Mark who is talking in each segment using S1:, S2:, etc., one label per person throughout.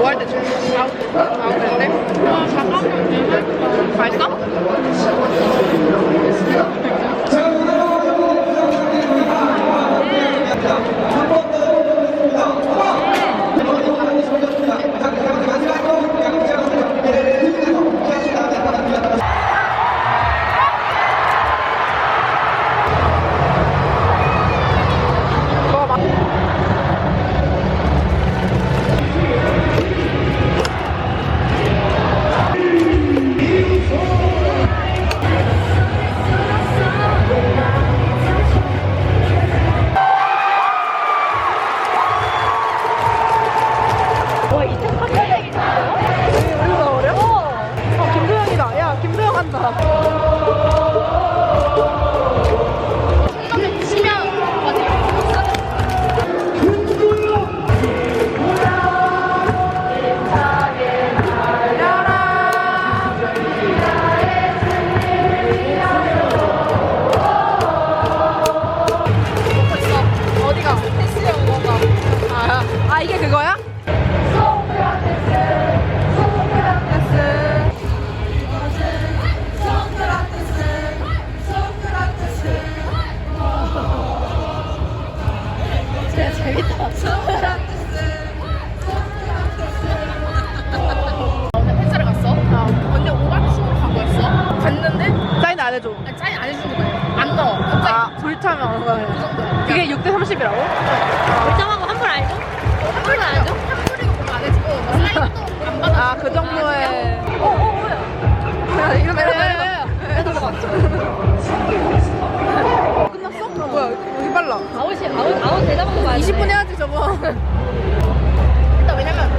S1: 뭐 할? 다음 다음 때인데? 아 잠깐만 맛있어? 오늘 팬사를 갔어? 근데 오바치으로 간 거였어? 갔는데
S2: 사인 안 해줘.
S1: 아니, 짜이 안 해주는 거예요 안 넣어 갑자기
S2: 아, 불타면 어느 거야?
S1: 그 정도야
S2: 그게 6대 30이라고?
S3: 결정하고 환불 알죠? 환불 알죠?
S1: 한 뿌리고 그거 안 해주고 뭐 사인도 안 받아
S2: 아, 그 정도의. 어, 어, 뭐야? 이거 내 빨라.
S3: 아웃이 아웃 아웃 대답하고 가야
S2: 20분 해야지, 저거.
S1: 일단 왜냐면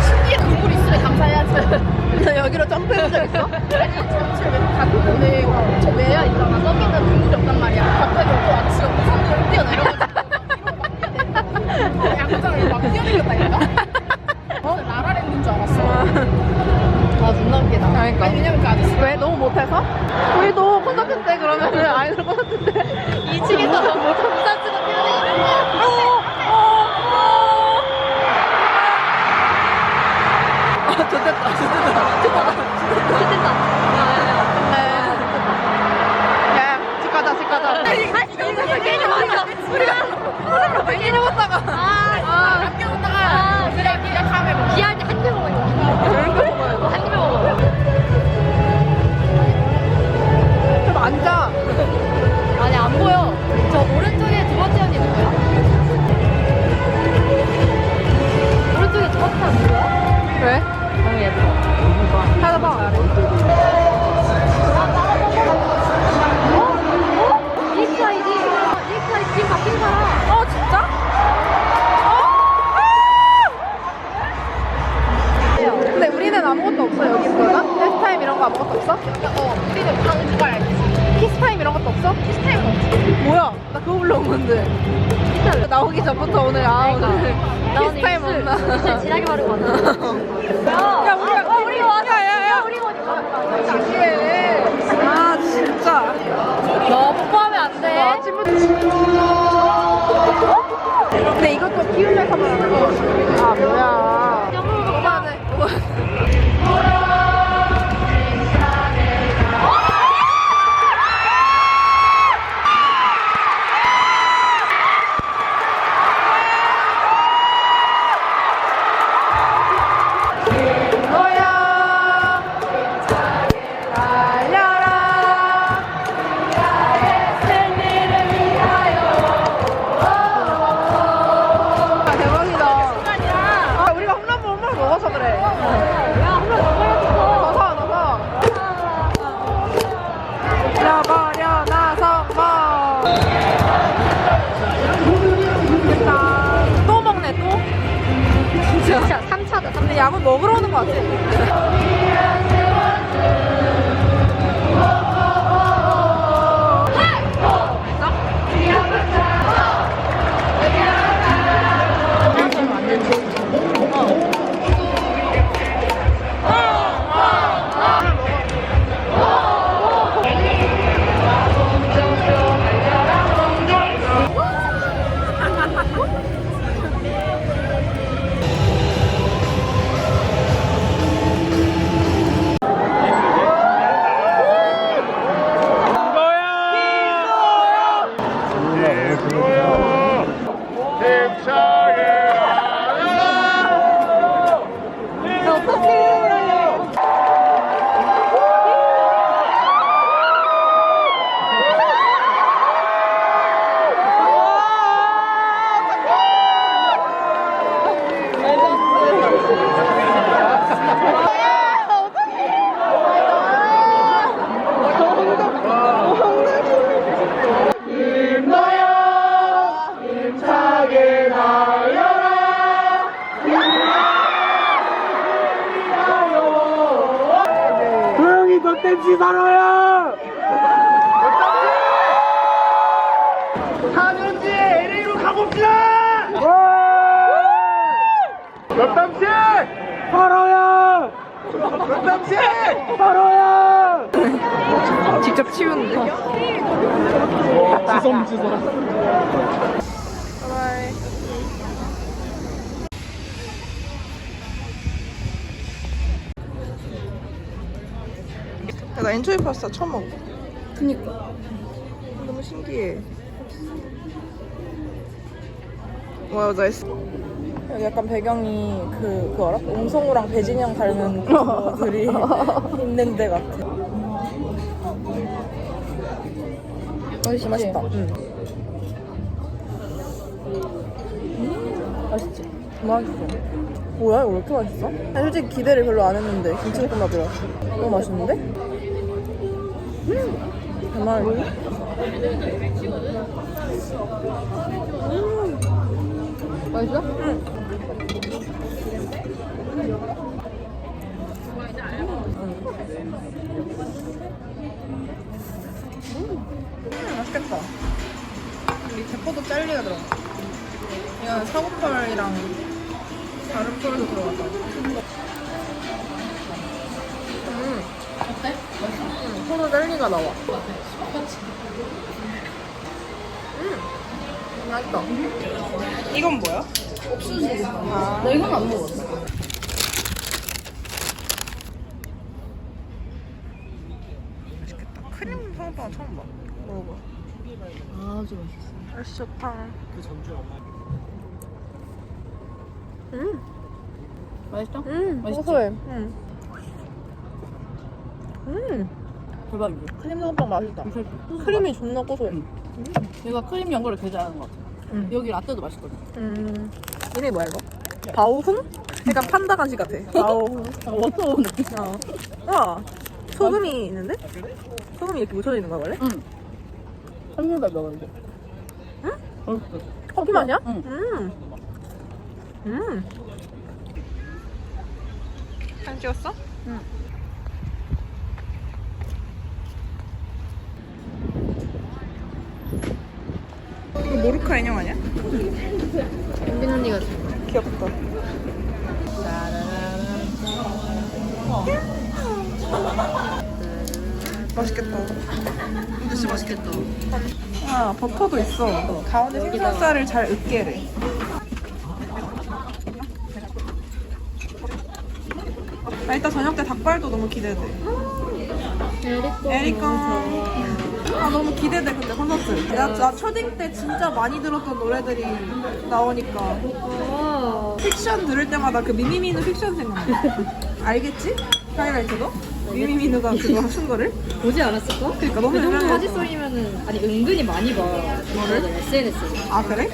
S1: 신기해 그물 있으면 감사해야지
S2: 너 여기로 점프해본 적 있어?
S1: 아니 잠실 왜 갔는데 저 매야 있잖아 저기는 그물이 없단 말이야 갑자기 또 아치가 무선으로 뛰어내려가지고 양장을 막 뛰어내렸다니까 어? 라라랜드인 줄 알았어 아 존나 웃기다
S2: 그러니까.
S1: 아니 왜냐면 그 아저씨
S2: 왜? 너무 못해서? 우리도 콘서트 때 그러면은 아이돌 콘서트 때 왜?
S3: 너무 예뻐.
S2: 찾아봐.
S3: 어? 사람.
S2: 어, 진짜? 어? 근데 우리는 아무것도 없어, 여기 보면? 헬스타임 이런 거 아무것도 없어?
S1: 어 우리는 방 누가 알지
S2: 키스타임 이런 것도 없어?
S1: 시스템 없지
S2: 뭐야? 나 그거 불러온 건데. 나오기 전부터 오늘 아 오늘 키스타임 없나?
S3: 입술 진하게 바르고 왔어.
S2: 야 우리. 야야야
S3: 우리 어디
S2: 아시에 아 진짜
S3: 너 뽀뽀하면 안 돼.
S2: 와 친구들 근데 이것도 키우면서만 하는 거아 뭐야
S3: 영어로
S2: 진짜.
S3: 진짜 3차다.
S2: 근데 약을 먹으러 오는 것 같아.
S4: MC 살아요! 하는지 LA로 가봅시다! 몇 담씩! 살아요! 몇 담씩! 살아요!
S2: 직접 치우는데.
S4: 지성 지성.
S2: 야, 나 엔초이 파스타 처음 먹어.
S3: 그니까.
S2: 너무 신기해. 와, 나이스. 여기 약간 배경이 그, 그 알아? 옹성우랑 배진영 닮은 그들이 있는 데 같아.
S3: 맛있지?
S2: 맛있다. 응.
S3: 맛있지?
S2: 맛있어. 뭐야, 이거 왜 이렇게 맛있어? 아니, 솔직히 기대를 별로 안 했는데, 김치볶음밥이라. 너무 맛있는데? 음! 정말.
S3: 맛있어?
S2: 맛있겠다. 우리 대포도 젤리가 들어가. 이건 사고펄이랑 다른 펄도 들어갔다. 음. 포도 젤리가 나와. 음. 맛있다. 이건 뭐야?
S3: 옥수수. 나 이건 안 먹었어.
S2: 맛있겠다. 크림 사과빵 처음 봐. 먹어봐.
S3: 아주 맛있어.
S2: 날씨 좋다. 음,
S3: 맛있어?
S2: 음,
S3: 맛있지?
S2: 고소해. 음. 음,
S3: 대박이지?
S2: 크림 사과빵 맛있다. 크림이 존나 고소해.
S3: 응. 얘가 크림 연거를 되게 잘하는 것 같아.
S2: 음.
S3: 여기 라떼도 맛있거든.
S2: 음, 이름이 뭐야 이거? 바오훈? 약간 판다 간식 같아. 바오훈.
S3: 아, 워터 느낌.
S2: 어. 와, 소금이 있는데? 소금이 이렇게 묻혀져 있는 거야 원래?
S3: 응. 한술발 먹었는데.
S2: 응?
S3: 맛있어.
S2: 커피 맛이야?
S3: 응.
S2: 음. 음. 사진 찍었어?
S3: 응.
S2: 모르카 인형 아니야?
S3: 은빈 언니가
S2: 귀엽다. 맛있겠다.
S3: 진짜 맛있겠다.
S2: 아, 버터도 있어. 가운데 생선살을 잘 으깨래. 아, 이따 저녁 때 닭발도 너무 기대돼.
S3: 에리코.
S2: 에리콘. 아, 너무 기대돼, 근데 콘서트. 나, 나 초딩 때 진짜 많이 들었던 노래들이 나오니까.
S3: 와.
S2: 픽션 들을 때마다 그 미미미누 픽션 생각나. 알겠지? 하이라이트도? 미미미누가 그거 쓴 거를?
S3: 보지 않았을까?
S2: 그러니까 너무
S3: 그 정도
S2: 유명해서.
S3: 화제 쏘이면은 아니 은근히 많이 봐. 뭐를? SNS.
S2: 아, 그래?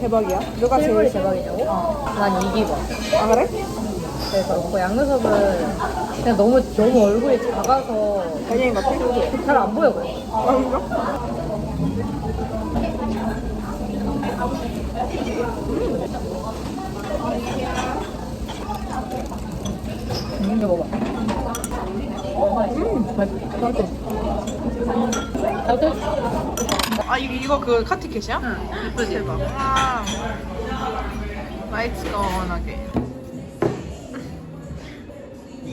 S2: 대박이야? 누가 제일
S3: 대박이냐고?
S2: 어.
S3: 난 이기봐.
S2: 아, 그래?
S3: 그래서 그 양요섭은 그냥 너무 너무 얼굴이 작아서
S2: 연예인 같아?
S3: 잘안 보여 그래. 음, 이거 먹어. 음, 맛있어. 나도
S2: 아, 이거, 이거 그 카티켓이야? 응. 예쁘지? 대박. 와. 라이트 시원하게.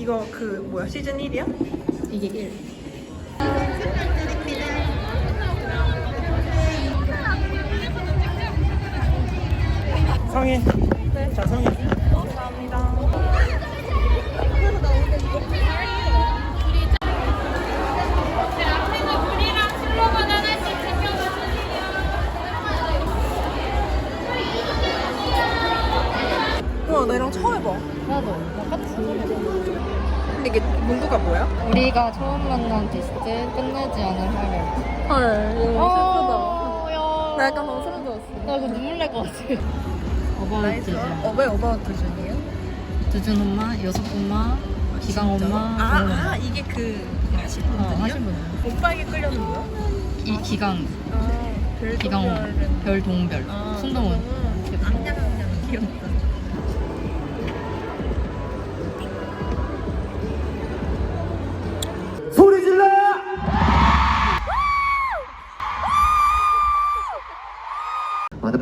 S2: 이거 그, 뭐야, 시즌 1이야?
S3: 이게 1.
S4: 성인. 자 성인.
S2: 우와,
S3: 우리가 처음 만난 디스트 끝나지 않은 하루.
S2: 헐, 이거
S3: 어, 야.
S2: 나 약간 돋았어.
S3: 나 이거 눈물 날 것 같아. 어바웃 두준.
S2: 어, 왜 어바웃 준이에요?
S3: 두준 엄마, 여섯 엄마, 기강 엄마.
S2: 아, 아, 이게 그 하신
S3: 어, 하신 분.
S2: 오빠에게 끌려는 거야?
S3: 이 기강,
S2: 아,
S3: 기강 엄마, 별 동별,
S2: 아,
S3: 손동훈.
S2: 음.
S4: 소리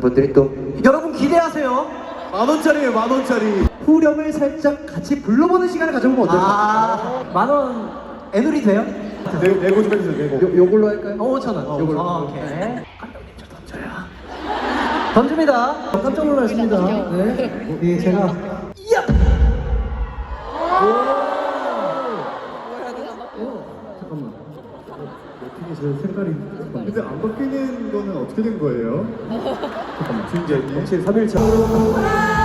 S5: 많은 분들이 또 여러분 기대하세요.
S4: 만 원짜리에요, 만 원짜리.
S5: 후렴을 살짝 같이 불러보는 시간을 가져보면 어떨까요? 아, 만원 애놀이 돼요?
S4: 내, 내고 좀 해주세요, 내고.
S5: 요, 요걸로 할까요? 어, 5천 원. 요걸로.
S4: 아,
S5: 오케이. 감독님 저 던져요. 던집니다. 깜짝 놀랐습니다. 네. 예, 제가 야! 잠깐만.
S4: 어떻게 제 색깔이. 근데 안 바뀌는 거는 어떻게 된 거예요? 주인장님. 혹시 3일차.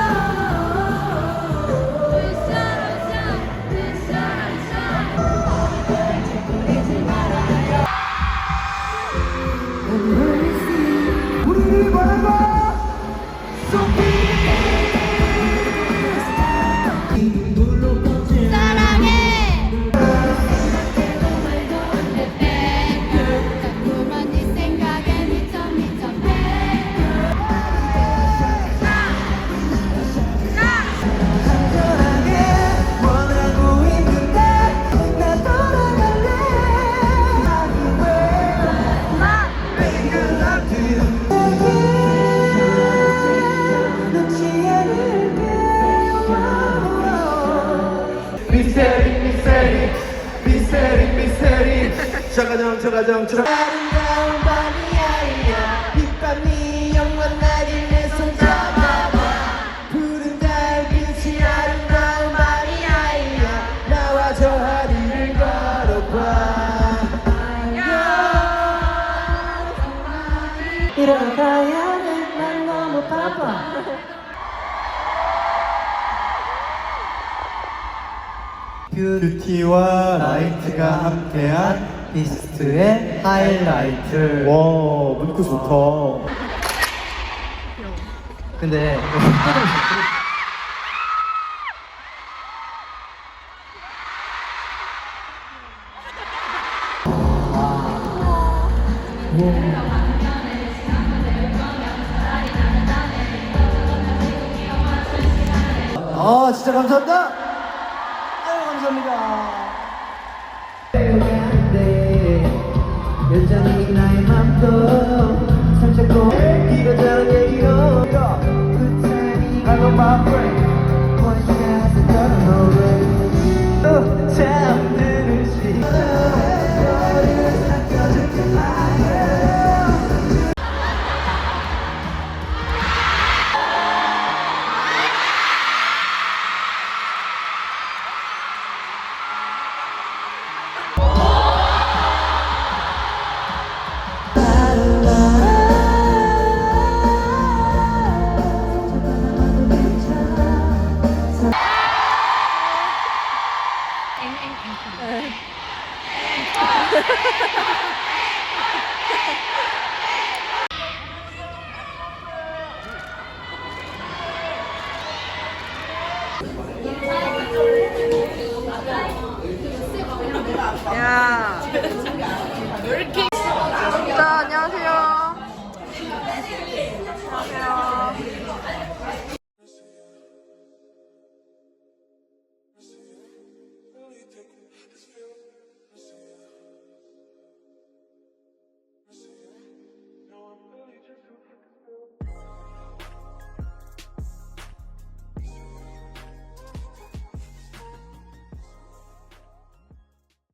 S4: 뷰티와 라이트가 함께한
S5: 비스트의 하이라이트
S4: 와, 문구 좋다.
S5: 근데 아 진짜 감사합니다 Oh. 안녕하세요. 안녕하세요.